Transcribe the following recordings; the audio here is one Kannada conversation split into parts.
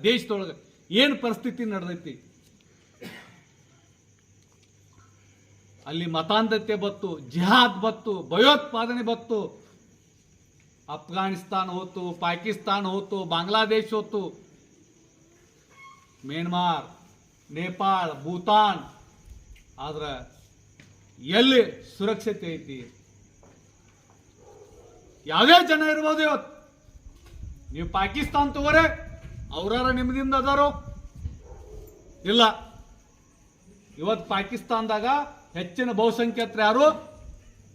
ದೇಶದೊಳಗೆ ಏನು ಪರಿಸ್ಥಿತಿ ನಡೆದೈತಿ? ಅಲ್ಲಿ ಮತಾಂಧತೆ ಬತ್ತು, ಜಿಹಾದ್ ಬತ್ತು, ಭಯೋತ್ಪಾದನೆ ಬತ್ತು. ಅಫ್ಘಾನಿಸ್ತಾನ ಹೋತು, ಪಾಕಿಸ್ತಾನ ಹೋತು, ಬಾಂಗ್ಲಾದೇಶ್ ಹೋತು. ಮ್ಯಾನ್ಮಾರ್, ನೇಪಾಳ, ಭೂತಾನ್. ಆದ್ರೆ ಎಲ್ಲಿ ಸುರಕ್ಷತೆ ಐತಿ? ಯಾವ್ಯಾವ ಜನ ಇರ್ಬೋದು ಇವತ್ತು? ನೀವು ಪಾಕಿಸ್ತಾನ್ ತಗೋರೆ ಅವ್ರಾರ ನಿಮ್ಮದಿಂದ ಅದಾರೋ? ಇಲ್ಲ. ಇವತ್ತು ಪಾಕಿಸ್ತಾನದಾಗ ಹೆಚ್ಚಿನ ಬಹುಸಂಖ್ಯಾತರು ಯಾರು?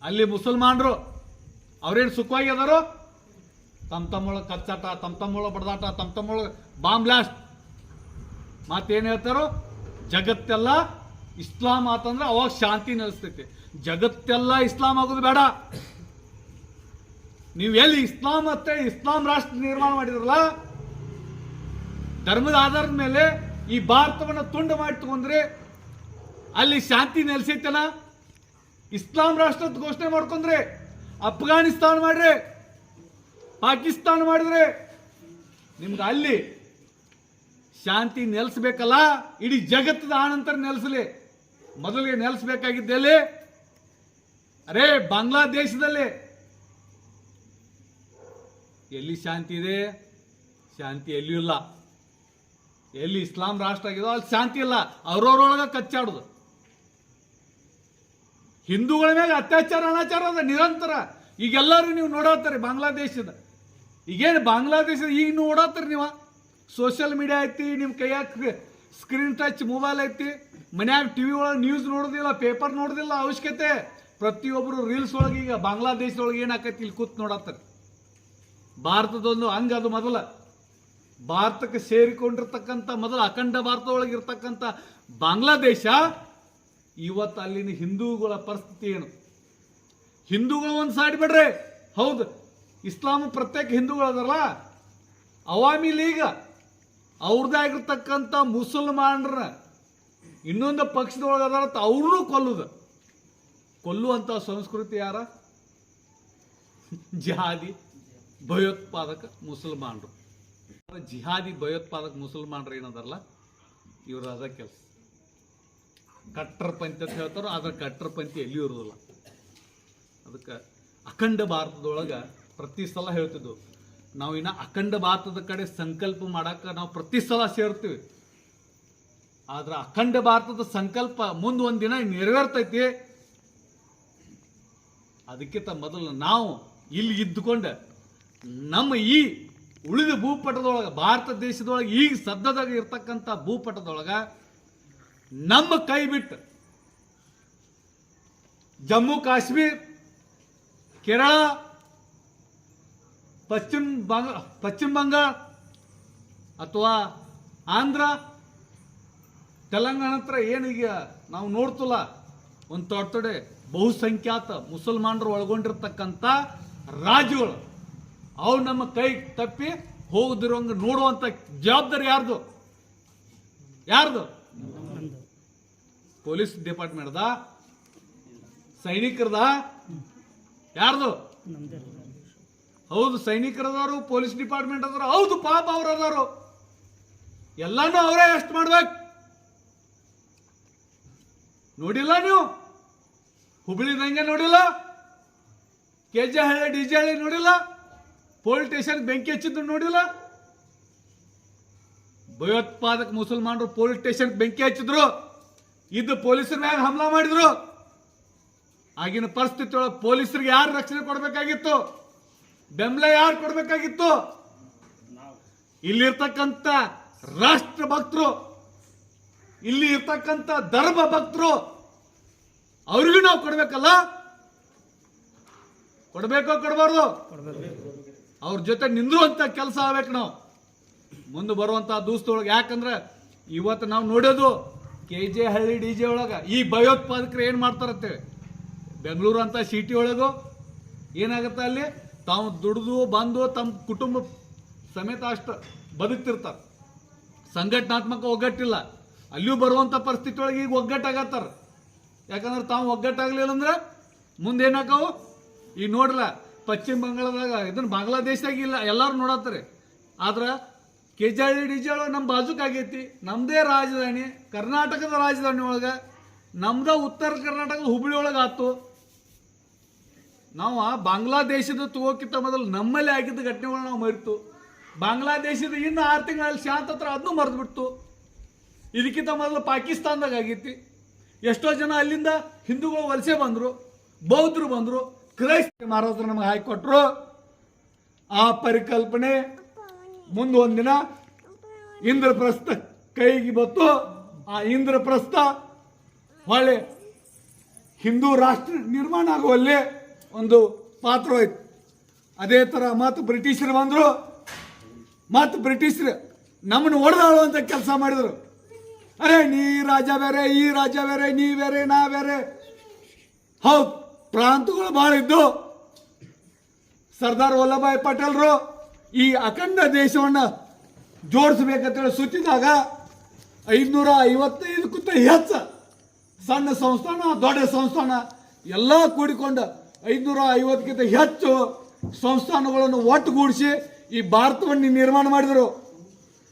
ಅಲ್ಲಿ ಮುಸಲ್ಮಾನರು. ಅವ್ರೇನು ಸುಖವಾಗಿ ಅದಾರು? ತಮ್ಮ ತಮ್ಮೊಳಗೆ ಕಚ್ಚಾಟ ತಮ್ಮ ತಮ್ಮೊಳಗೆ ಬಡದಾಟ ತಮ್ಮ ತಮ್ಮೊಳಗೆ ಬಾಂಬ್ ಬ್ಲಾಸ್ಟ್. ಮತ್ತೇನು ಹೇಳ್ತಾರೋ? ಜಗತ್ತೆಲ್ಲ ಇಸ್ಲಾಂ ಆತಂದ್ರೆ ಅವಾಗ ಶಾಂತಿ ನೆಲೆಸ್ತೈತಿ. ಜಗತ್ತೆಲ್ಲ ಇಸ್ಲಾಂ ಆಗೋದು ಬೇಡ. ನೀವು ಎಲ್ಲಿ ಇಸ್ಲಾಂ ಮತ್ತೆ ಇಸ್ಲಾಂ ರಾಷ್ಟ್ರ ನಿರ್ಮಾಣ ಮಾಡಿದ್ರಲ್ಲ ಧರ್ಮದ ಆಧಾರದ ಮೇಲೆ ಈ ಭಾರತವನ್ನು ತುಂಡು ಮಾಡಿ ತಗೊಂಡ್ರೆ ಅಲ್ಲಿ ಶಾಂತಿ ನೆಲೆಸೈತಲ್ಲ? ಇಸ್ಲಾಂ ರಾಷ್ಟ್ರ ಘೋಷಣೆ ಮಾಡ್ಕೊಂಡ್ರೆ, ಅಫ್ಘಾನಿಸ್ತಾನ ಮಾಡ್ರೆ ಪಾಕಿಸ್ತಾನ ಮಾಡಿದ್ರೆ ನಿಮ್ಗೆ ಅಲ್ಲಿ ಶಾಂತಿ ನೆಲೆಸಬೇಕಲ್ಲ? ಇಡೀ ಜಗತ್ತದ ಆನಂತರ ನೆಲೆಸಲಿ. ಮೊದಲಿಗೆ ನೆಲೆಸಬೇಕಾಗಿದ್ದಲ್ಲಿ? ಅರೇ, ಬಾಂಗ್ಲಾದೇಶದಲ್ಲಿ. ಎಲ್ಲಿ ಶಾಂತಿ ಇದೆ? ಶಾಂತಿ ಎಲ್ಲಿಯೂ ಇಲ್ಲ. ಎಲ್ಲಿ ಇಸ್ಲಾಂ ರಾಷ್ಟ್ರ ಆಗಿದೋ ಅಲ್ಲಿ ಶಾಂತಿ ಇಲ್ಲ. ಅವ್ರವ್ರೊಳಗೆ ಕಚ್ಚಾಡುದು. ಹಿಂದೂಗಳ ಮೇಲೆ ಅತ್ಯಾಚಾರ, ಅನಾಚಾರ ಅದ ನಿರಂತರ. ಈಗೆಲ್ಲರೂ ನೀವು ನೋಡತ್ತಾರೆ ಬಾಂಗ್ಲಾದೇಶದ. ಈಗೇನು ಬಾಂಗ್ಲಾದೇಶದ ಈಗ ನೋಡತ್ತೀರಿ ನೀವು? ಸೋಷಿಯಲ್ ಮೀಡಿಯಾ ಐತಿ ನಿಮ್ಮ ಕೈಯಾಗ ಸ್ಕ್ರೀನ್ ಟಚ್ ಮೊಬೈಲ್ ಐತಿ. ಮನ್ಯಾಗ ಟಿವಿ ಒಳಗೆ ನ್ಯೂಸ್ ನೋಡೋದಿಲ್ಲ ಪೇಪರ್ ನೋಡೋದಿಲ್ಲ, ಅವಶ್ಯಕತೆ. ಪ್ರತಿಯೊಬ್ಬರು ರೀಲ್ಸ್ ಒಳಗೆ ಈಗ ಬಾಂಗ್ಲಾದೇಶದೊಳಗೆ ಏನಾಕೈತಿ ಇಲ್ಲಿ ಕೂತ್ ನೋಡತ್ತಾರೆ. ಭಾರತದೊಂದು ಹಂಗೆ ಅದು ಮೊದಲ. ಭಾರತಕ್ಕೆ ಸೇರಿಕೊಂಡಿರ್ತಕ್ಕಂಥ ಮೊದಲು ಅಖಂಡ ಭಾರತೊಳಗೆ ಇರ್ತಕ್ಕಂಥ ಬಾಂಗ್ಲಾದೇಶ, ಇವತ್ತು ಅಲ್ಲಿನ ಹಿಂದೂಗಳ ಪರಿಸ್ಥಿತಿ ಏನು? ಹಿಂದೂಗಳು ಒಂದು ಸೈಡ್ ಬಿಡ್ರಿ. ಹೌದು, ಇಸ್ಲಾಂ ಪ್ರತ್ಯೇಕ ಹಿಂದೂಗಳು ಅದಲ್ಲ ಅವಾಮಿ ಲೀಗ್, ಅವ್ರದ್ದೇ ಆಗಿರ್ತಕ್ಕಂಥ ಮುಸಲ್ಮಾನರ ಇನ್ನೊಂದು ಪಕ್ಷದೊಳಗೆ ಅದರ ಅವ್ರನ್ನೂ ಕೊಲ್ಲುದು. ಕೊಲ್ಲುವಂಥ ಸಂಸ್ಕೃತಿ ಯಾರ? ಜಾದಿ ಭಯೋತ್ಪಾದಕ ಮುಸಲ್ಮಾನರು. ಜಿಹಾದಿ ಭಯೋತ್ಪಾದಕ ಮುಸಲ್ಮಾನರು ಏನದಾರಲ್ಲ? ಇವರು ಅದ ಕೆಲಸ. ಕಟ್ಟರ್ಪಂಥಿ ಅಂತ ಹೇಳ್ತಾರೋ ಆದ್ರೆ ಕಟ್ಟರ್ ಪಂಥಿ ಎಲ್ಲಿ ಇರೋದಿಲ್ಲ. ಅದಕ್ಕೆ ಅಖಂಡ ಭಾರತದೊಳಗೆ ಪ್ರತಿ ಸಲ ಹೇಳ್ತಿದ್ವು, ನಾವು ಇನ್ನ ಅಖಂಡ ಭಾರತದ ಕಡೆ ಸಂಕಲ್ಪ ಮಾಡೋಕೆ ನಾವು ಪ್ರತಿ ಸಲ ಸೇರ್ತೀವಿ. ಆದ್ರೆ ಅಖಂಡ ಭಾರತದ ಸಂಕಲ್ಪ ಮುಂದೆ ಒಂದಿನ ದಿನ ನೆರವೇರ್ತೈತಿ. ಅದಕ್ಕಿಂತ ಮೊದಲು ನಾವು ಇಲ್ಲಿ ಇದ್ದುಕೊಂಡು ನಮ್ಮ ಈ ಉಳಿದ ಭೂಪಟದೊಳಗೆ, ಭಾರತ ದೇಶದೊಳಗೆ ಈಗ ಸದ್ಯದಾಗ ಇರ್ತಕ್ಕಂಥ ಭೂಪಟದೊಳಗೆ ನಮ್ಮ ಕೈ ಬಿಟ್ಟು ಜಮ್ಮು, ಕಾಶ್ಮೀರ್, ಕೇರಳ, ಪಶ್ಚಿಮ ಬಂಗ, ಪಶ್ಚಿಮ ಬಂಗಾಳ ಅಥವಾ ಆಂಧ್ರ, ತೆಲಂಗಾಣ ಹತ್ರ ಏನೀಗ ನಾವು ನೋಡ್ತಲ್ಲ, ಒಂದು ದೊಡ್ಡ ತೊಡೆ ಬಹುಸಂಖ್ಯಾತ ಮುಸಲ್ಮಾನರು ಒಳಗೊಂಡಿರ್ತಕ್ಕಂಥ ರಾಜ್ಯಗಳು. ಅವು ನಮ್ಮ ಕೈ ತಪ್ಪಿ ಹೋಗದಿರೋಂಗೆ ನೋಡುವಂಥ ಜವಾಬ್ದಾರಿ ಯಾರ್ದು? ಯಾರ್ದು? ಪೊಲೀಸ್ ಡಿಪಾರ್ಟ್ಮೆಂಟ್ದ? ಸೈನಿಕರದ? ಯಾರ್ದು? ಹೌದು, ಸೈನಿಕರದವರು, ಪೊಲೀಸ್ ಡಿಪಾರ್ಟ್ಮೆಂಟ್ ಅದಾರ ಹೌದು, ಪಾಪ ಅವ್ರು ಅದಾರು ಎಲ್ಲಾನು ಅವರೇ ಎಷ್ಟು ಮಾಡ್ಬೇಕು. ನೋಡಿಲ್ಲ ನೀವು? ಹುಬ್ಳಿ ನಂಗೆ ನೋಡಿಲ್ಲ? K J Halli, D J Halli ನೋಡಿಲ್ಲ? ಪೊಲೀಸ್ ಸ್ಟೇಷನ್ ಬೆಂಕಿ ಹಚ್ಚಿದ್ದು ನೋಡಿಲ್ಲ ಭಯೋತ್ಪಾದಕ ಮುಸಲ್ಮಾನರು ಪೊಲೀಸ್ ಸ್ಟೇಷನ್ ಬೆಂಕಿ ಹಚ್ಚಿದ್ರು. ಇದ್ದು ಪೊಲೀಸರ ಮ್ಯಾಗ ಹಮಲ ಮಾಡಿದ್ರು. ಆಗಿನ ಪರಿಸ್ಥಿತಿ ಒಳಗೆ ಪೊಲೀಸರಿಗೆ ಯಾರು ರಕ್ಷಣೆ ಕೊಡಬೇಕಾಗಿತ್ತು? ಬೆಂಬಲ ಯಾರು ಕೊಡಬೇಕಾಗಿತ್ತು? ಇಲ್ಲಿರ್ತಕ್ಕಂಥ ರಾಷ್ಟ್ರ ಭಕ್ತರು, ಇಲ್ಲಿ ಇರ್ತಕ್ಕಂಥ ಧರ್ಮ ಭಕ್ತರು, ಅವ್ರಿಗೂ ನಾವು ಕೊಡಬೇಕಲ್ಲ? ಕೊಡಬೇಕೋ ಕೊಡಬಾರ್ದು? ಅವ್ರ ಜೊತೆ ನಿಂದಿರುವಂಥ ಕೆಲಸ ಆಗ್ಬೇಕು ನಾವು. ಮುಂದೆ ಬರುವಂತ ದೂಸ್ತೊಳಗೆ ಯಾಕಂದ್ರೆ ಇವತ್ತು ನಾವು ನೋಡೋದು K J Halli D J ಒಳಗೆ. ಈ ಭಯೋತ್ಪಾದಕರು ಏನು ಮಾಡ್ತಾರಂತೆ ಬೆಂಗಳೂರು ಅಂತ ಸಿಟಿ ಒಳಗು ಏನಾಗುತ್ತೆ ಅಲ್ಲಿ? ತಾವು ದುಡಿದು, ಬಂದು ತಮ್ಮ ಕುಟುಂಬ ಸಮೇತ ಅಷ್ಟು ಬದುಕ್ತಿರ್ತಾರೆ. ಸಂಘಟನಾತ್ಮಕ ಒಗ್ಗಟ್ಟಿಲ್ಲ. ಅಲ್ಲಿಯೂ ಬರುವಂಥ ಪರಿಸ್ಥಿತಿ ಒಳಗೆ ಈಗ ಒಗ್ಗಟ್ಟಾಗತ್ತಾರ. ಯಾಕಂದ್ರೆ ತಾವು ಒಗ್ಗಟ್ಟಾಗ್ಲಿಲ್ಲ ಅಂದ್ರೆ ಮುಂದೆ ಏನಾಕಾವು ಈಗ ನೋಡ್ರಲ್ಲ ಪಶ್ಚಿಮ ಬಂಗಾಳದಾಗ, ಇದನ್ನು ಬಾಂಗ್ಲಾದೇಶದಾಗ ಇಲ್ಲ, ಎಲ್ಲರೂ ನೋಡತ್ತಾರೆ. ಆದ್ರೆ ಕೆಜಾಳಿ ಡಿಜಾಳು ನಮ್ಮ ಬಾಜುಕಾಗೈತಿ ನಮ್ಮದೇ ರಾಜಧಾನಿ, ಕರ್ನಾಟಕದ ರಾಜಧಾನಿ ಒಳಗೆ, ನಮ್ದ ಉತ್ತರ ಕರ್ನಾಟಕದ ಹುಬ್ಳಿ ಒಳಗೆ ಆತು. ನಾವು ಬಾಂಗ್ಲಾದೇಶದ ತಗೋಕ್ಕಿಂತ ಮೊದಲು ನಮ್ಮಲ್ಲಿ ಆಗಿದ್ದ ಘಟನೆಗಳು ನಾವು ಮರಿತು. ಬಾಂಗ್ಲಾದೇಶದ ಇನ್ನು ಆರು ತಿಂಗಳಲ್ಲಿ ಶಾಂತ ಹತ್ರ ಅದನ್ನು ಮರೆದು ಬಿಡ್ತು ಇದಕ್ಕಿಂತ ಮೊದಲು ಪಾಕಿಸ್ತಾನದಾಗ ಆಗೈತಿ. ಎಷ್ಟೋ ಜನ ಅಲ್ಲಿಂದ ಹಿಂದೂಗಳು ವಲಸೆ ಬಂದರು, ಬೌದ್ಧರು ಬಂದರು. ಕ್ರೈಸ್ತ ಮಹಾರಾಜರು ನಮಗೆ ಹಾಕಿಕೊಟ್ರು. ಆ ಪರಿಕಲ್ಪನೆ ಮುಂದೊಂದಿನ ಇಂದ್ರಪ್ರಸ್ಥ ಕೈಗೆ ಬತ್ತು ಆ ಇಂದ್ರಪ್ರಸ್ಥ ಹೊಳೆ ಹಿಂದೂ ರಾಷ್ಟ್ರ ನಿರ್ಮಾಣ ಆಗುವಲ್ಲಿ ಒಂದು ಪಾತ್ರ ಹೋಯ್ತು. ಅದೇ ಥರ ಮತ್ತು ಬ್ರಿಟಿಷರು ಬಂದರು. ಮತ್ತು ಬ್ರಿಟಿಷರು ನಮ್ಮನ್ನು ಹೊಡೆದಾಳುವಂಥ ಕೆಲಸ ಮಾಡಿದರು. ಅರೆ, ನೀ ರಾಜ ಬೇರೆ, ಈ ರಾಜ ಬೇರೆ, ನೀ ಬೇರೆ, ನಾ ಬೇರೆ. ಹೌದು. ಪ್ರಾಂತಗಳು ಭಾಳ ಇದ್ದು, ಸರ್ದಾರ್ ವಲ್ಲಭಾಯಿ ಪಟೇಲ್ರು ಈ ಅಖಂಡ ದೇಶವನ್ನು ಜೋಡಿಸ್ಬೇಕಂತೇಳಿ ಸೂಚಿಸಿದಾಗ ಐದುನೂರ ಐವತ್ತೈದಕ್ಕಿಂತ ಹೆಚ್ಚು ಸಣ್ಣ ಸಂಸ್ಥಾನ, ದೊಡ್ಡ ಸಂಸ್ಥಾನ ಎಲ್ಲ ಕೂಡಿಕೊಂಡು ಐದುನೂರ ಐವತ್ತಕ್ಕಿಂತ ಹೆಚ್ಚು ಸಂಸ್ಥಾನಗಳನ್ನು ಒಟ್ಟುಗೂಡಿಸಿ ಈ ಭಾರತವನ್ನು ನಿರ್ಮಾಣ ಮಾಡಿದರು.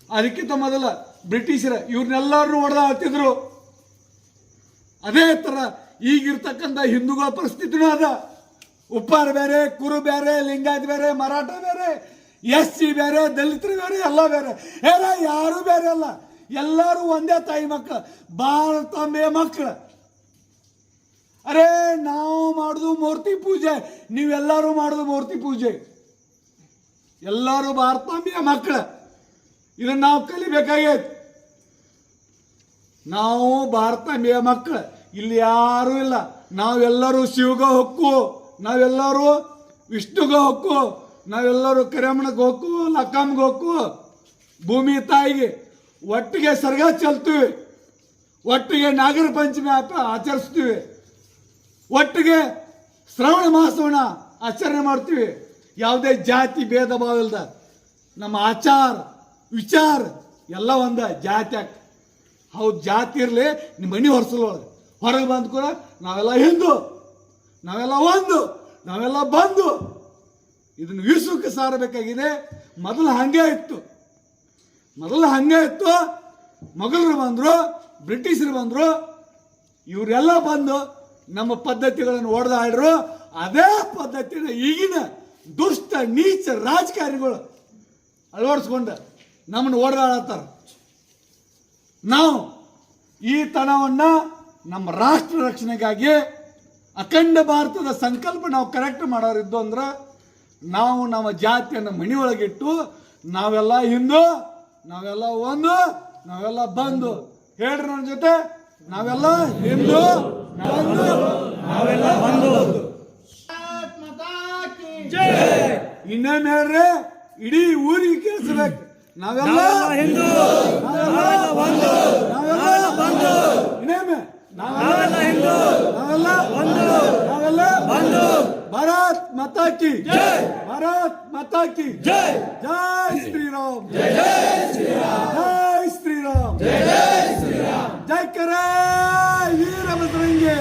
ಅದಕ್ಕಿಂತ ಮೊದಲ ಬ್ರಿಟಿಷರ ಇವ್ರನ್ನೆಲ್ಲರನ್ನೂ ಹೊಡೆದ ಹಾಕ್ತಿದ್ರು ಅದೇ ಥರ ಈಗಿರ್ತಕ್ಕಂಥ ಹಿಂದೂಗಳ ಪರಿಸ್ಥಿತಿನೂ ಅದ. ಉಪ್ಪಾರ ಬೇರೆ, ಕುರು ಬೇರೆ, ಲಿಂಗಾಯತ್ ಬೇರೆ, ಮರಾಠ ಬೇರೆ ಎಸ್ ಸಿ ಬೇರೆ, ದಲಿತರು ಬೇರೆ, ಎಲ್ಲ ಬೇರೆ. ಏನ, ಯಾರು ಬೇರೆ ಅಲ್ಲ. ಎಲ್ಲರೂ ಒಂದೇ ತಾಯಿ ಮಕ್ಕಳು ತಂಬೆ ಮಕ್ಕಳು ಅರೇ, ನಾವು ಮಾಡುದು ಮೂರ್ತಿ ಪೂಜೆ, ನೀವೆಲ್ಲರೂ ಮಾಡುದು ಮೂರ್ತಿ ಪೂಜೆ. ಎಲ್ಲರೂ ಭಾರತಾಂಬೆಯ ಮಕ್ಕಳು ಇದನ್ನು ನಾವು ಕಲಿಬೇಕಾಗೈತಿ. ನಾವು ಭಾರತಾಂಬೆಯ ಮಕ್ಕಳು ಇಲ್ಲಿ ಯಾರೂ ಇಲ್ಲ. ನಾವೆಲ್ಲರೂ ಶಿವಗ ಹೊಕ್ಕು, ನಾವೆಲ್ಲರೂ ವಿಷ್ಣುಗ ಹೊಕ್ಕು, ನಾವೆಲ್ಲರೂ ಕರೆಮಣಕ್ಕೆ ಹೊಕ್ಕು ಲಕ್ಕಮ್ಗೆ ಹೊಕ್ಕು. ಭೂಮಿ ತಾಯಿಗೆ ಒಟ್ಟಿಗೆ ಸರ್ಗ ಚೆಲ್ತೀವಿ. ಒಟ್ಟಿಗೆ ನಾಗರ ಪಂಚಮಿ ಆಚರಿಸ್ತೀವಿ. ಒಟ್ಟಿಗೆ ಶ್ರವಣ ಮಾಸವನ್ನ ಆಚರಣೆ ಮಾಡ್ತೀವಿ. ಯಾವುದೇ ಜಾತಿ, ಭೇದ, ಭಾವ ಇಲ್ಲದ ನಮ್ಮ ಆಚಾರ, ವಿಚಾರ ಎಲ್ಲ ಒಂದ ಜಾತಿ ಹೌದು ಜಾತಿ ಇರಲಿ ನಿಮ್ಮ ಮನೆ ಹೊರಸಲೊಳಗೆ ಹೊರಗೆ ಬಂದ ಕೂಡ ನಾವೆಲ್ಲ ಹಿಂದೂ, ನಾವೆಲ್ಲ ಒಂದು, ನಾವೆಲ್ಲ ಬಂದು. ಇದನ್ನು ವಿಶ್ವಕ್ಕೆ ಸಾರಬೇಕಾಗಿದೆ. ಮೊದಲು ಹಂಗೆ ಇತ್ತು. ಮೊದಲು ಹಂಗೆ ಇತ್ತು. ಮೊಘಲರು ಬಂದರು, ಬ್ರಿಟಿಷರು ಬಂದರು. ಇವರೆಲ್ಲ ಬಂದು ನಮ್ಮ ಪದ್ಧತಿಗಳನ್ನು ಒಡೆದಾಡ್ರು ಅದೇ ಪದ್ಧತಿನ ಈಗಿನ ದುಷ್ಟ, ನೀಚ ರಾಜಕಾರಣಿಗಳು ಅಳವಡಿಸ್ಕೊಂಡು ನಮ್ಮನ್ನು ಓಡಾಡತ್ತಾರ ನಾವು ಈ ತನವನ್ನು ನಮ್ಮ ರಾಷ್ಟ್ರ ರಕ್ಷಣೆಗಾಗಿ ಅಖಂಡ ಭಾರತದ ಸಂಕಲ್ಪ ನಾವು ಕರೆಕ್ಟ್ ಮಾಡೋರಿದ್ದು ಅಂದ್ರೆ ನಾವು ನಮ್ಮ ಜಾತಿಯನ್ನು ಮಣಿಯೊಳಗಿಟ್ಟು ನಾವೆಲ್ಲ ಹಿಂದೂ ನಾವೆಲ್ಲ ಒಂದು ನಾವೆಲ್ಲ ಬಂದು. ಹೇಳ್ರಿ ನನ್ನ ಜೊತೆ. ನಾವೆಲ್ಲ ಹಿಂದೂ ನಾವೆಲ್ಲ ಒಂದು ಇನ್ನೇನು ಹೇಳ್ರಿ? ಇಡೀ ಊರಿಗೆ ಕೇಳಿಸ್ಬೇಕು. ನಾವೆಲ್ಲ ಹಿಂದೂ ನಾವೆಲ್ಲ ಬಂದು. ನಾವೆಲ್ಲ ಬಂದು. ಇನ್ನೇನು ನಾವೆಲ್ಲ ಹಿಂದೂ. ನಾವೆಲ್ಲ ಒಂದು. ನಾವೆಲ್ಲ ಒಂದು. ಭಾರತ್ ಮಾತಾ ಕಿ. ಭಾರತ್ ಮಾತಾ ಕಿ. ಜೈ. ಜೈ ಶ್ರೀರಾಮ್. ಜೈ ಶ್ರೀರಾಮ್. ಜೈ ಶ್ರೀರಾಮ್. ಜೈ ಶ್ರೀರಾಮ್. ಜೈ ಕರೆ ವೀರ ಬಜರಂಗಿ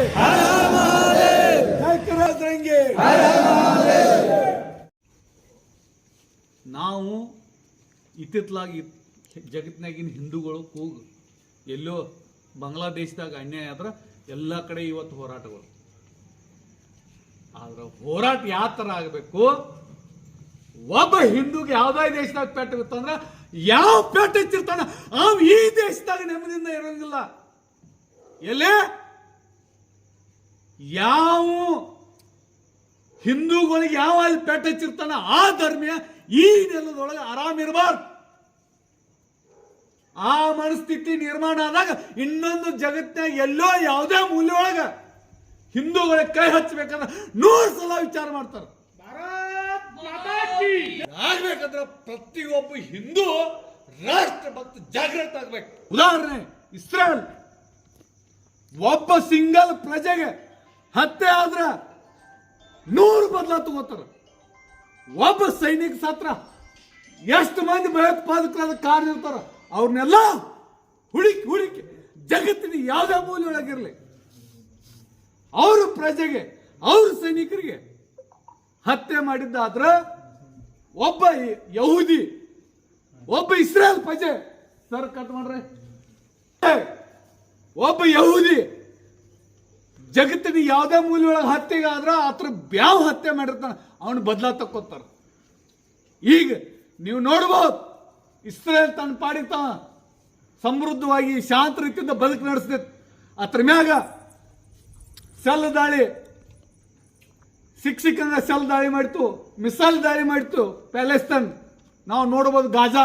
ಜೈ ಕರೆ ಬಜರಂಗಿ ನಾವು ಇತ್ತಿತ್ತಲಾಗಿ ಜಗತ್ತಿನಾಗಿನ ಹಿಂದೂಗಳು ಕೂಗು. ಎಲ್ಲೋ ಬಾಂಗ್ಲಾದೇಶದಾಗ ಅನ್ಯಾಯ ಆದ್ರೆ ಎಲ್ಲ ಕಡೆ ಇವತ್ತು ಹೋರಾಟಗಳು. ಆದ್ರೆ ಹೋರಾಟ ಯಾವ ಥರ ಆಗಬೇಕು? ಒಬ್ಬ ಹಿಂದೂಗೆ ಯಾವುದೇ ದೇಶದಾಗ ಪೆಟ್ಟು ಬಿತ್ತಂದ್ರೆ ಯಾವ ಪೆಟ್ಟು ಹಚ್ಚಿರ್ತಾನೆ ಅವ್ ಈ ದೇಶದಾಗ ನೆಮ್ಮದಿಯಿಂದ ಇರೋಂಗಿಲ್ಲ. ಎಲ್ಲಿ? ಯಾವ ಹಿಂದೂಗಳಿಗೆ ಯಾವ ಅಲ್ಲಿ ಪೆಟ್ಟು ಹಚ್ಚಿರ್ತಾನ ಆ ಧರ್ಮೀಯ ಈ ನೆಲದೊಳಗೆ ಆರಾಮ್ ಇರಬಾರ್ದು. ಆ ಮನಸ್ಥಿತಿ ನಿರ್ಮಾಣ ಆದಾಗ ಇನ್ನೊಂದು ಜಗತ್ತಿನ ಎಲ್ಲೋ ಯಾವುದೇ ಮೂಲೆ ಒಳಗ ಹಿಂದೂಗಳಿಗೆ ಕೈ ಹಚ್ಚಬೇಕಂದ್ರೆ ನೂರು ಸಲ ವಿಚಾರ ಮಾಡ್ತಾರೆ. ಆಗ್ಬೇಕಂದ್ರೆ ಪ್ರತಿಯೊಬ್ಬ ಹಿಂದೂ ರಾಷ್ಟ್ರ ಭಕ್ತ ಜಾಗೃತ ಆಗ್ಬೇಕು. ಉದಾಹರಣೆ ಇಸ್ರೇಲ್ ಒಬ್ಬ ಸಿಂಗಲ್ ಪ್ರಜೆಗೆ ಹತ್ಯೆ ಆದ್ರೆ ನೂರು ಬದಲ ತಗೋತಾರ. ಒಬ್ಬ ಸೈನಿಕ ಸತ್ರ ಎಷ್ಟು ಮಂದಿ ಭಯೋತ್ಪಾದಕರಾದ ಕಾರಣ ಇರ್ತಾರ ಅವ್ರನ್ನೆಲ್ಲ ಹುಡುಕಿ ಹುಡುಕಿ ಜಗತ್ತಿನ ಯಾವುದೇ ಮೂಲೆಯೊಳಗಿರಲಿ ಅವ್ರ ಪ್ರಜೆಗೆ, ಅವ್ರ ಸೈನಿಕರಿಗೆ ಹತ್ಯೆ ಮಾಡಿದ್ದಾದ್ರೆ ಒಬ್ಬ ಯಹೂದಿ, ಒಬ್ಬ ಇಸ್ರೇಲ್ ಪ್ರಜೆ, ಸರ್ ಕಟ್ ಮಾಡ್ರೆ. ಒಬ್ಬ ಯಹೂದಿ ಜಗತ್ತಿನ ಯಾವುದೇ ಮೂಲೆ ಹತ್ಯೆಗಾದ್ರೆ ಆತರ ಬ್ಯಾವ್ ಹತ್ಯೆ ಮಾಡಿರ್ತಾನೆ. ಅವನು ಬದಲಾ ತಕ್ಕೋತಾರ ಈಗ ನೀವು ನೋಡ್ಬೋದು ಇಸ್ರೇಲ್ ತನ್ನ ಪಾಡಿತ ಸಮೃದ್ಧವಾಗಿ ಶಾಂತ ರೀತಿಯಿಂದ ಬದುಕು ನಡೆಸಿದೆ. ಅದ್ರ ಮ್ಯಾಗ ಸೆಲ್ ದಾಳಿ ಸಿಕ್ ಸಿಕ್ಕಂಗ ಸೆಲ್ ದಾಳಿ ಮಾಡಿತು, ಮಿಸೈಲ್ ದಾಳಿ ಮಾಡಿತು ಪ್ಯಾಲೆಸ್ತನ್. ನಾವು ನೋಡ್ಬೋದು ಗಾಜಾ.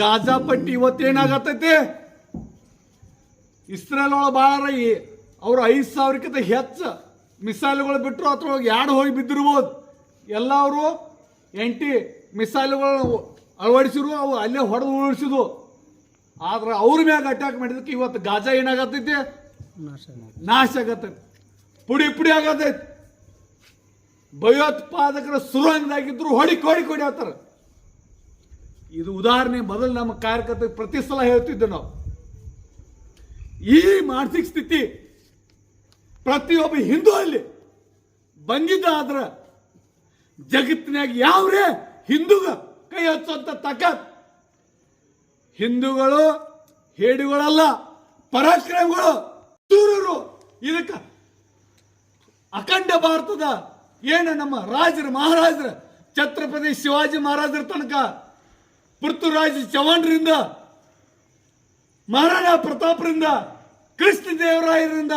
ಗಾಜಾ ಪಟ್ಟಿ ಇವತ್ತೇನಾಗತ್ತೈತಿ? ಇಸ್ರೇಲ್ ಒಳಗೆ ಭಾಳ ಅವರು ಐದು ಸಾವಿರಕ್ಕಿಂತ ಹೆಚ್ಚು ಮಿಸೈಲ್ಗಳು ಬಿಟ್ಟರು ಅದ್ರೊಳಗೆ ಎರಡು ಹೋಗಿ ಬಿದ್ದಿರ್ಬೋದು. ಎಲ್ಲ ಅವರು ಎಂಟಿ ಮಿಸೈಲ್ಗಳು ಅಳವಡಿಸಿರು ಅವು ಅಲ್ಲೇ ಹೊಡೆದು ಉಳಿಸಿದ್ವು ಆದ್ರೆ ಅವ್ರ ಮ್ಯಾಗ ಅಟ್ಯಾಕ್ ಮಾಡಿದಕ್ಕೆ ಇವತ್ತು ಗಾಜಾ ಏನಾಗತ್ತೈತಿ? ನಾಶ ಆಗತ್ತೆ. ಪುಡಿ ಪುಡಿ ಆಗತೈತಿ. ಭಯೋತ್ಪಾದಕರ ಸುರಂಗದಾಗಿದ್ರು ಹೊಡಿಕ್ ಹೊಡಿಕ್ ಹೊಡಿಯತ್ತಾರ ಇದು ಉದಾಹರಣೆ ಮೊದಲು ನಮ್ಮ ಕಾರ್ಯಕರ್ತ ಪ್ರತಿ ಸಲ ಹೇಳ್ತಿದ್ದೆ ನಾವು. ಈ ಮಾನಸಿಕ ಸ್ಥಿತಿ ಪ್ರತಿಯೊಬ್ಬ ಹಿಂದೂ ಅಲ್ಲಿ ಬಂದಿದ್ದ ಆದ್ರ ಜಗತ್ತಿನಾಗ ಯಾವ್ರೇ ಹಿಂದೂಗ ಕೈ ಹಚ್ಚುವಂತ ತಕತ್. ಹಿಂದೂಗಳು, ಹೇಡಿಗಳಲ್ಲ, ಪರಾಕ್ರಮಗಳು ದೂರರು ಇದಕ್ಕ ಅಖಂಡ ಭಾರತದ ಏನು ನಮ್ಮ ರಾಜರ, ಮಹಾರಾಜರ, ಛತ್ರಪತಿ ಶಿವಾಜಿ ಮಹಾರಾಜರ ತನಕ ಪೃಥ್ವಿರಾಜ ಚವಾಣರಿಂದ ಮಹಾರಾಣಾ ಪ್ರತಾಪರಿಂದ, ಕೃಷ್ಣ ದೇವರಾಯರಿಂದ,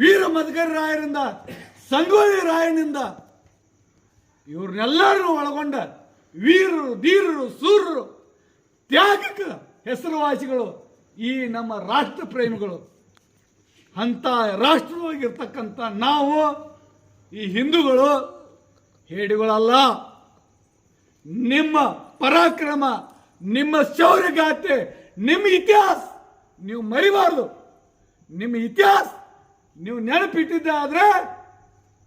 ವೀರ ಮದಗರ ರಾಯರಿಂದ ಸಂಗೋಳಿ ರಾಯನಿಂದ ಇವ್ರನ್ನೆಲ್ಲರನ್ನು ಒಳಗೊಂಡ ವೀರರು ಧೀರರು ಸೂರರು ತ್ಯಾಗಕ ಹೆಸರುವಾಸಿಗಳು ಈ ನಮ್ಮ ರಾಷ್ಟ್ರ ಪ್ರೇಮಿಗಳು. ಅಂತ ರಾಷ್ಟ್ರವಾಗಿರ್ತಕ್ಕಂಥ ನಾವು ಈ ಹಿಂದೂಗಳು ಹೇಡಿಗಳಲ್ಲ. ನಿಮ್ಮ ಪರಾಕ್ರಮ, ನಿಮ್ಮ ಶೌರ್ಯಗಾತೆ ನಿಮ್ಮ ಇತಿಹಾಸ ನೀವು ಮರಿಬಾರ್ದು. ನಿಮ್ಮ ಇತಿಹಾಸ ನೀವು ನೆನಪಿಟ್ಟಿದ್ದೆ ಆದರೆ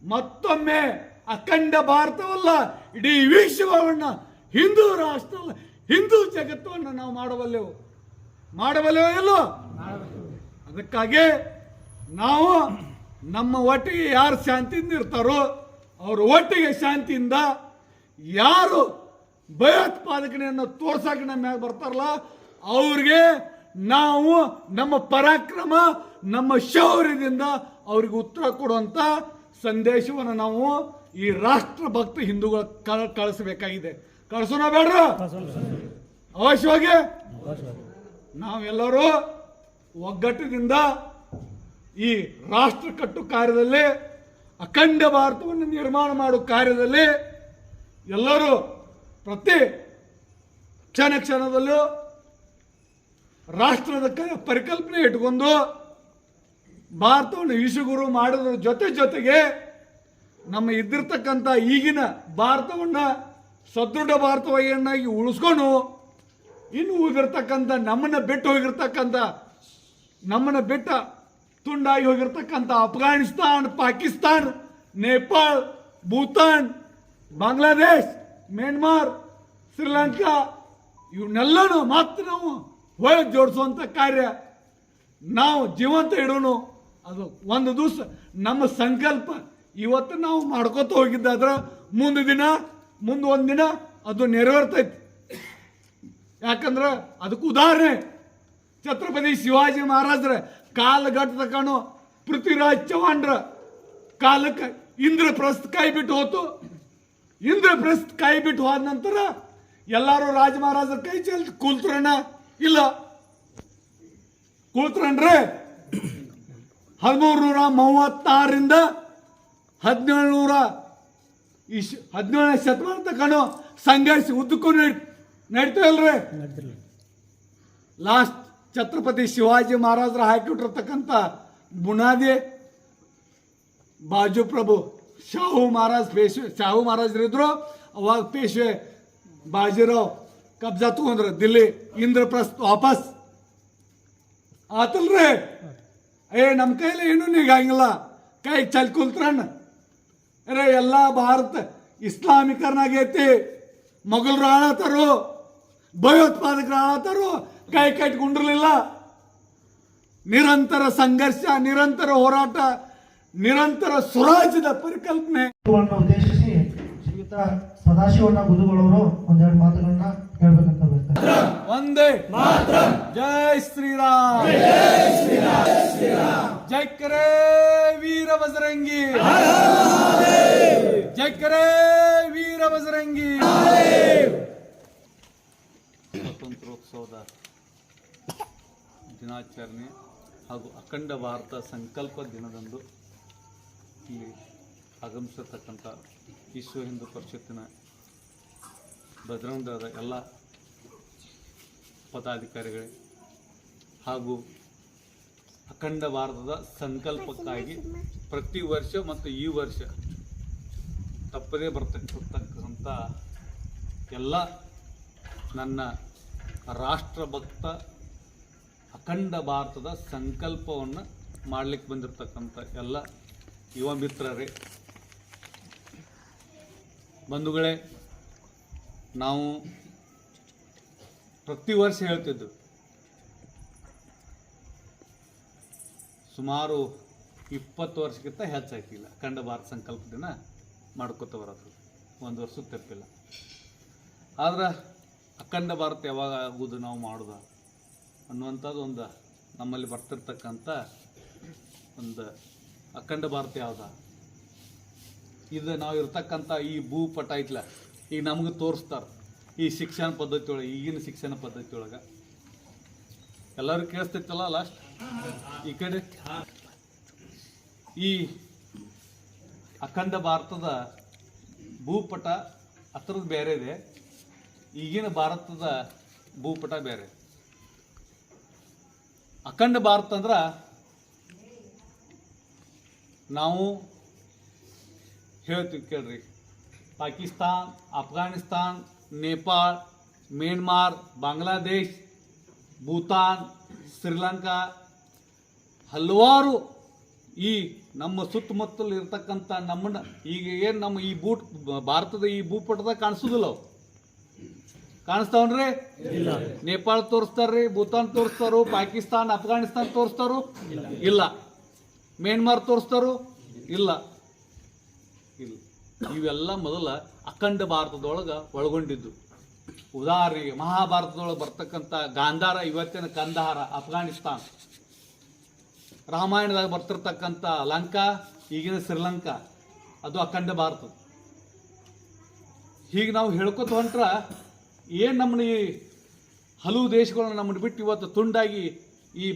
ಮತ್ತೊಮ್ಮೆ ಅಖಂಡ ಭಾರತವಲ್ಲ, ಇಡೀ ವಿಶ್ವವನ್ನು, ಹಿಂದೂ ರಾಷ್ಟ್ರ ಹಿಂದೂ ಜಗತ್ತವನ್ನು ನಾವು ಮಾಡಬಲ್ಲೆವು. ಮಾಡಬಲ್ಲೆವು ಎಲ್ಲೋ? ಅದಕ್ಕಾಗಿ ನಾವು ನಮ್ಮ ಒಟ್ಟಿಗೆ ಯಾರು ಶಾಂತಿಯಿಂದ ಇರ್ತಾರೋ, ಅವ್ರ ಒಟ್ಟಿಗೆ ಶಾಂತಿಯಿಂದ ಯಾರು ಭಯೋತ್ಪಾದಕನೆಯನ್ನು ತೋರ್ಸಕ್ಕೆ ನಮ್ಮ ಮ್ಯಾಗ ಬರ್ತಾರಲ್ಲ, ಅವ್ರಿಗೆ ನಾವು ನಮ್ಮ ಪರಾಕ್ರಮ, ನಮ್ಮ ಶೌರ್ಯದಿಂದ ಅವ್ರಿಗೆ ಉತ್ತರ ಕೊಡುವಂಥ ಸಂದೇಶವನ್ನು ನಾವು ಈ ರಾಷ್ಟ್ರ ಭಕ್ತ ಹಿಂದೂಗಳ ಕಳ- ಕಳಿಸ್ಬೇಕಾಗಿದೆ. ಕಳಿಸೋಣ ಬೇಡ್ರ? ಅವಶ್ಯವಾಗಿ? ನಾವೆಲ್ಲರೂ ಒಗ್ಗಟ್ಟಿನಿಂದ ಈ ರಾಷ್ಟ್ರ ಕಟ್ಟು ಕಾರ್ಯದಲ್ಲಿ, ಅಖಂಡ ಭಾರತವನ್ನು ನಿರ್ಮಾಣ ಮಾಡುವ ಕಾರ್ಯದಲ್ಲಿ ಎಲ್ಲರೂ ಪ್ರತಿ ಕ್ಷಣ ಕ್ಷಣದಲ್ಲೂ ರಾಷ್ಟ್ರದ ಪರಿಕಲ್ಪನೆ ಇಟ್ಕೊಂಡು ಭಾರತವನ್ನು ಈಶುಗುರು ಮಾಡೋದ್ರ ಜೊತೆ ಜೊತೆಗೆ ನಮ್ಮ ಇದ್ದಿರ್ತಕ್ಕಂಥ ಈಗಿನ ಭಾರತವನ್ನು ಸದೃಢ ಭಾರತವನ್ನಾಗಿ ಉಳಿಸ್ಕೊಂಡು ಇನ್ನು ಹೋಗಿರ್ತಕ್ಕಂಥ ನಮ್ಮನ್ನ ಬಿಟ್ಟು ಹೋಗಿರ್ತಕ್ಕಂಥ ನಮ್ಮನ್ನ ಬಿಟ್ಟ ತುಂಡಾಗಿ ಹೋಗಿರ್ತಕ್ಕಂಥ ಅಫ್ಘಾನಿಸ್ತಾನ್ ಪಾಕಿಸ್ತಾನ್, ನೇಪಾಳ್, ಭೂತಾನ್, ಬಾಂಗ್ಲಾದೇಶ್, ಮ್ಯಾನ್ಮಾರ್, ಶ್ರೀಲಂಕಾ ಇವನ್ನೆಲ್ಲನೂ ಮಾತ್ರ ನಾವು ಹೊಳೆ ಜೋಡಿಸುವಂಥ ಕಾರ್ಯ ನಾವು ಜೀವಂತ ಇಡೋಣ ಅದು ಒಂದು ದಿವಸ ನಮ್ಮ ಸಂಕಲ್ಪ. ಇವತ್ತು ನಾವು ಮಾಡ್ಕೋತ ಹೋಗಿದ್ದಾದ್ರೆ ಮುಂದೆ ದಿನ, ಮುಂದೆ ಒಂದು ದಿನ ಅದು ನೆರವೇರ್ತೈತಿ. ಯಾಕಂದ್ರೆ ಅದಕ್ಕೆ ಉದಾಹರಣೆ, ಛತ್ರಪತಿ ಶಿವಾಜಿ ಮಹಾರಾಜರ ಕಾಲಘಟ್ಟ ತಕೊಂಡು ಪೃಥ್ವಿರಾಜ್ ಚೌಹಾಣ್ರ ಕಾಲಕ್ಕೆ ಇಂದ್ರಪ್ರಸ್ಥ ಕೈ ಬಿಟ್ಟು ಹೋತು. ಇಂದ್ರಪ್ರಸ್ಥ ಕೈ ಬಿಟ್ಟು ಹೋದ ನಂತರ ಎಲ್ಲರೂ ರಾಜ ಮಹಾರಾಜರ ಕೈ ಚೆಲ್ ಕೂಲ್ತ್ರಣ್ಣ ಇಲ್ಲ. ಕೂಲ್ತ್ರಣ್ರೆ ಹದಿಮೂರು ನೂರ ಮೂವತ್ತಾರರಿಂದ ಹದಿನೇಳು ನೂರ ಇಶ್ ಹದಿನೇಳನೇ ಶತಮಾನ ತಗೊಂಡು ಸಂಘರ್ಷ ಉದ್ದಕ್ಕೂ ನಡಿ ನಡೀತಾ ಇಲ್ರಿ ಲಾಸ್ಟ್ ಛತ್ರಪತಿ ಶಿವಾಜಿ ಮಹಾರಾಜರು ಹಾಕಿಟ್ಟಿರ್ತಕ್ಕಂಥ ಬುನಾದಿ ಬಾಜು ಪ್ರಭು ಶಾಹು ಮಹಾರಾಜ್ ಪೇಶ್ವೆ ಶಾಹು ಮಹಾರಾಜರಿದ್ರು ಅವಾಗ ಪೇಶ್ವೆ ಬಾಜಿರಾವ್ ಕಬ್ಜಾ ತಗೊಂಡ್ರು ದಿಲ್ಲಿ. ಇಂದ್ರಪ್ರಸ್ಥ ವಾಪಸ್. ಆತಲ್ರಿ? ಏ ನಮ್ಮ ಕೈಲಿ ಏನೂ ನೀಗಂಗಿಲ್ಲ ಕೈ ಚಲ್ ಕುಲ್ತ್ರಣ್ಣ ಅರೆ ಎಲ್ಲ ಭಾರತ ಇಸ್ಲಾಮಿಕರನಾಗೈತಿ ಮೊಘಲರು ಆಳತಾರು ಭಯೋತ್ಪಾದಕರು ಆಳತಾರು ಕೈ ಕಟ್ಕೊಂಡಿರಲಿಲ್ಲ ನಿರಂತರ ಸಂಘರ್ಷ ನಿರಂತರ ಹೋರಾಟ ನಿರಂತರ ಸ್ವರಾಜ್ಯದ ಪರಿಕಲ್ಪನೆ. ಉದ್ದೇಶಿಸಿ ಶ್ರೀಯುತ ಸದಾಶಿವಣ್ಣ ಬುದುಗಳವರು ಒಂದೆರಡು ಮಾತುಗಳನ್ನ ಹೇಳ್ಬೇಕಂತ ಒಂದೇ ಒಂದೇ ಜೈ ಶ್ರೀರಾಮ್. ಜೈ ಕರೇ ವೀರ ಬಜರಂಗಿ. ಜೈ ಕರೇ ವೀರ ಬಜರಂಗಿ. ಸ್ವಾತಂತ್ರ್ಯೋತ್ಸವದ ದಿನಾಚರಣೆ ಹಾಗೂ ಅಖಂಡ ಭಾರತ ಸಂಕಲ್ಪ ದಿನದಂದು ಇಲ್ಲಿ ಆಗಮಿಸಿರ್ತಕ್ಕಂಥ ವಿಶ್ವ ಹಿಂದೂ ಪರಿಷತ್ತಿನ ಬಜರಂಗದ ಎಲ್ಲ ಪದಾಧಿಕಾರಿಗಳೇ ಹಾಗೂ ಅಖಂಡ ಭಾರತದ ಸಂಕಲ್ಪಕ್ಕಾಗಿ ಪ್ರತಿ ವರ್ಷ ಮತ್ತು ಈ ವರ್ಷ ತಪ್ಪದೇ ಬರ್ತಕ್ಕಂಥ ಎಲ್ಲ ನನ್ನ ರಾಷ್ಟ್ರಭಕ್ತ ಅಖಂಡ ಭಾರತದ ಸಂಕಲ್ಪವನ್ನು ಮಾಡಲಿಕ್ಕೆ ಬಂದಿರತಕ್ಕಂಥ ಎಲ್ಲ ಯುವ ಮಿತ್ರರೇ, ಬಂಧುಗಳೇ, ನಾವು ಪ್ರತಿ ವರ್ಷ ಹೇಳ್ತಿದ್ದು ಸುಮಾರು ಇಪ್ಪತ್ತು ವರ್ಷಕ್ಕಿಂತ ಹೆಚ್ಚಾಗಿಲ್ಲ ಅಖಂಡ ಭಾರತ ಸಂಕಲ್ಪ ದಿನ ಮಾಡ್ಕೊತ ಬರೋದು. ಒಂದು ವರ್ಷ ತಪ್ಪಿಲ್ಲ. ಆದ್ರೆ ಅಖಂಡ ಭಾರತ ಯಾವಾಗ ಆಗುವುದು ನಾವು ಮಾಡೋದ ಅನ್ನುವಂಥದ್ದು ಒಂದು ನಮ್ಮಲ್ಲಿ ಬರ್ತಿರ್ತಕ್ಕಂಥ ಒಂದು ಅಖಂಡ ಭಾರತ ಯಾವ್ದ? ಇದು ನಾವು ಇರ್ತಕ್ಕಂಥ ಈ ಭೂಪಟ ಐತ್ಲ, ಈಗ ನಮಗೆ ತೋರಿಸ್ತಾರೆ ಈ ಶಿಕ್ಷಣ ಪದ್ಧತಿ ಒಳಗೆ ಈಗಿನ ಶಿಕ್ಷಣ ಪದ್ಧತಿ ಒಳಗೆ ಎಲ್ಲರೂ ಕೇಳಿಸ್ತೈತಲ್ಲ ಲಾಸ್ಟ್ ಈ ಕಡೆ ಈ ಅಖಂಡ ಭಾರತದ ಭೂಪಟ ಹತ್ರದ ಬೇರೆ ಇದೆ. ಈಗಿನ ಭಾರತದ ಭೂಪಟ ಬೇರೆ. ಅಖಂಡ ಭಾರತ ಅಂದ್ರೆ ನಾವು ಹೇಳ್ತೀವಿ ಕೇಳ್ರಿ. ಪಾಕಿಸ್ತಾನ್, ಅಫ್ಘಾನಿಸ್ತಾನ್, ನೇಪಾಳ್, ಮ್ಯಾನ್ಮಾರ್, ಬಾಂಗ್ಲಾದೇಶ್, ಭೂತಾನ್, ಶ್ರೀಲಂಕಾ ಹಲವಾರು ಈ ನಮ್ಮ ಸುತ್ತಮುತ್ತಲು ಇರ್ತಕ್ಕಂಥ ನಮ್ಮನ್ನ ಈಗ ಏನು ನಮ್ಮ ಈ ಬೂಟ್ ಭಾರತದ ಈ ಭೂಪಟದಾಗ ಕಾಣಿಸೋದಿಲ್ಲ ಅವು. ಕಾಣಿಸ್ತಾವನ್ರಿ ನೇಪಾಳ ತೋರಿಸ್ತಾರ್ರಿ ಭೂತಾನ್ ತೋರಿಸ್ತಾರು ಪಾಕಿಸ್ತಾನ್ ಅಫ್ಘಾನಿಸ್ತಾನ್ ತೋರಿಸ್ತಾರು? ಇಲ್ಲ. ಮ್ಯಾನ್ಮಾರ್ ತೋರಿಸ್ತಾರು? ಇಲ್ಲ. ಇಲ್ಲ. ಇವೆಲ್ಲ ಮೊದಲ ಅಖಂಡ ಭಾರತದೊಳಗೆ ಒಳಗೊಂಡಿದ್ದು. ಉದಾಹರಣೆಗೆ ಮಹಾಭಾರತದೊಳಗೆ ಬರ್ತಕ್ಕಂಥ ಗಾಂಧಾರ ಇವತ್ತಿನ ಕಂದಹಾರ ಅಫ್ಘಾನಿಸ್ತಾನ್ ರಾಮಾಯಣದಾಗ ಬರ್ತಿರ್ತಕ್ಕಂಥ ಲಂಕಾ, ಈಗಿನ ಶ್ರೀಲಂಕಾ, ಅದು ಅಖಂಡ ಭಾರತ. ಹೀಗೆ ನಾವು ಹೇಳ್ಕೊತ ಹೊಂಟ್ರ ಏನು ನಮ್ಮನ್ನ ಈ ಹಲವು ದೇಶಗಳನ್ನ ನಮ್ಮನ್ನು ಬಿಟ್ಟು ಇವತ್ತು ತುಂಡಾಗಿ ಈ